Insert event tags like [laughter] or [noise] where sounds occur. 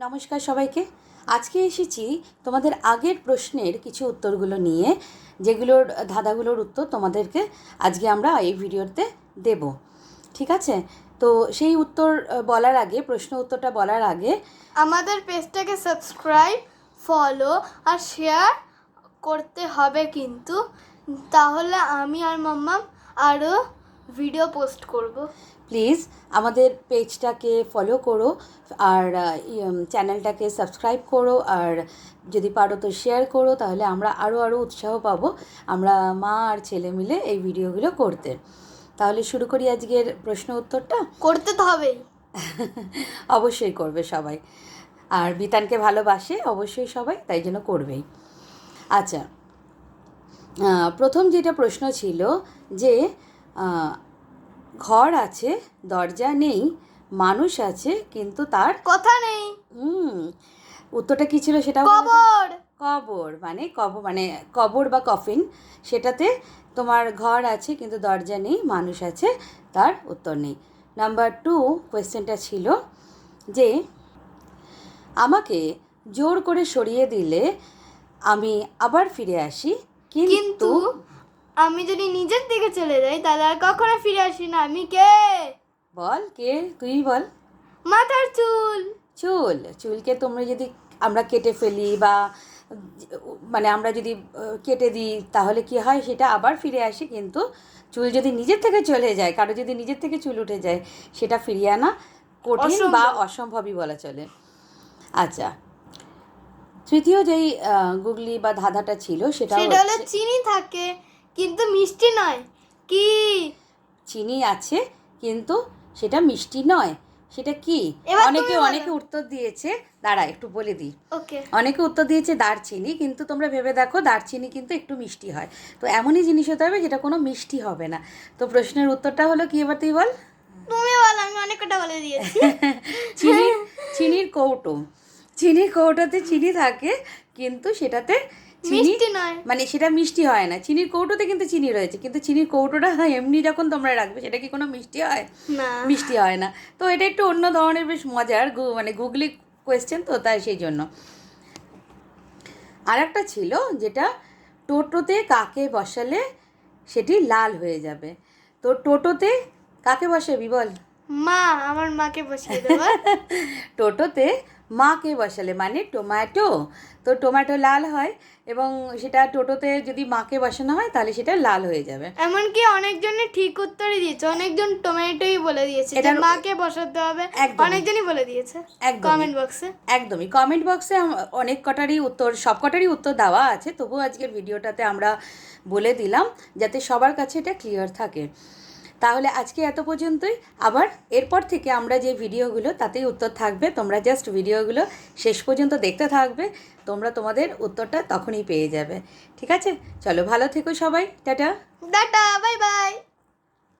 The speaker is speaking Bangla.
নমস্কার সবাইকে। আজকে এসেছি তোমাদের আগের প্রশ্নের কিছু উত্তরগুলো নিয়ে, যেগুলোর, ধাঁধাগুলোর উত্তর তোমাদেরকে আজকে আমরা এই ভিডিওতে দেব। ঠিক আছে? তো সেই উত্তর বলার আগে, প্রশ্ন উত্তরটা বলার আগে, আমাদের পেজটাকে সাবস্ক্রাইব, ফলো আর শেয়ার করতে হবে কিন্তু। তাহলে আমি আর মাম্মাম আরও ভিডিও পোস্ট করব। প্লিজ আমাদের পেজটাকে ফলো করো আর চ্যানেলটাকে সাবস্ক্রাইব করো আর যদি পারো তো শেয়ার করো তাহলে আমরা আরও আরও উৎসাহ পাবো আমরা মা আর ছেলে মিলে এই ভিডিওগুলো করতে। তাহলে শুরু করি আজকের প্রশ্ন উত্তরটা? করতে তো হবেই। [laughs] অবশ্যই করবে সবাই। আর বিতানকে ভালোবাসে অবশ্যই সবাই তাই জন্য করবেই। আচ্ছা প্রথম যেটা প্রশ্ন ছিল যে ঘর আছে দরজা নেই মানুষ আছে কিন্তু তার কথা নেই। হুম উত্তরটা কী ছিল সেটা কবর। কবর মানে কবর মানে কবর বা কফিন সেটাতে তোমার ঘর আছে কিন্তু দরজা নেই মানুষ আছে তার উত্তর নেই। নাম্বার টু কোয়েশ্চেনটা ছিল যে আমাকে জোর করে সরিয়ে দিলে আমি আবার ফিরে আসি কিন্তু কিন্তু আমি যদি নিজের দিকে চলে যাই তাহলে আর কখনো ফিরে আসি না। আমি কে? বল কে? তুই বল। মাথার চুল। চুল? চুলকে তোমরা যদি আমরা কেটে ফেলি বা মানে আমরা যদি কেটে দিই তাহলে কি হয়? সেটা আবার ফিরে আসে। কিন্তু চুল যদি নিজের থেকে চলে যায় কারও যদি নিজের থেকে চুল উঠে যায় সেটা ফিরিয়ে আনা কঠিন বা অসম্ভবই বলা চলে। আচ্ছা। তৃতীয় যেই গুগলি বা ধাঁধাটা ছিল সেটা হলো চিনি থাকে। কিন্তু মিষ্টি নয়। কি? চিনি আছে কিন্তু সেটা মিষ্টি নয়। সেটা কি? এবার তুমি অনেকে বলো। অনেকে উত্তর দিয়েছে দাঁড়া একটু বলে দিই। ওকে। অনেকে উত্তর দিয়েছে দারচিনি কিন্তু তোমরা ভেবে দেখো দারচিনি কিন্তু একটু মিষ্টি হয়। তো এমনই জিনিস হতে হবে যেটা কোনো মিষ্টি হবে না। তো প্রশ্নের উত্তরটা হলো কি এবার তুই বল? তুমি বল আমি অনেক কটা বলে দিয়েছি। [laughs] চিনি চিনির কৌটো। চিনির কৌটোতে চিনি থাকে কিন্তু সেটাতে চিনি? মানে সেটা মিষ্টি হয় না। চিনির কৌটোতে কিন্তু চিনি রয়েছে। কিন্তু চিনির কৌটোটা এমনি যখন তোমরা রাখবে সেটা কি কোনো মিষ্টি হয়? না। মিষ্টি হয় না। তো এটা একটু অন্য ধরনের বেশ মজার মানে গুগলি কোয়েশ্চেন তো তাই সেই জন্য। আর একটা ছিল যেটা টোটোতে কাকে বসালে সেটি লাল হয়ে যাবে। তো টোটোতে কাকে বসাবি বল? মা আমার মাকে বসিয়ে দেবো [laughs] টোটোতে মাকে বসালে মানে টোম্যাটো তো টোম্যাটো লাল হয় এবং সেটা টোটোতে যদি মাকে বসানো হয় তাহলে সেটা লাল হয়ে যাবে। এমনকি অনেকজনে ঠিক উত্তরই দিয়েছে। অনেকজন টমেটোই বলে দিয়েছে যে এটার- মাকে বসাতে হবে। অনেকজনই বলে দিয়েছে একদমই। কমেন্ট বক্সে একদমই। কমেন্ট বক্সে অনেক কটারই উত্তর সব কটারই উত্তর দেওয়া আছে। তবু আজকের ভিডিওটাতে আমরা বলে দিলাম যাতে সবার কাছে এটা ক্লিয়ার থাকে। তাহলে আজকে এত পর্যন্তই। আবার এরপর থেকে আমরা যে ভিডিওগুলো, তাতেই উত্তর থাকবে। তোমরা জাস্ট ভিডিওগুলো শেষ পর্যন্ত দেখতে থাকবে। তোমরা তোমাদের উত্তরটা তখনই পেয়ে যাবে। ঠিক আছে? চলো ভালো থেকো সবাই। টাটা। Tata bye bye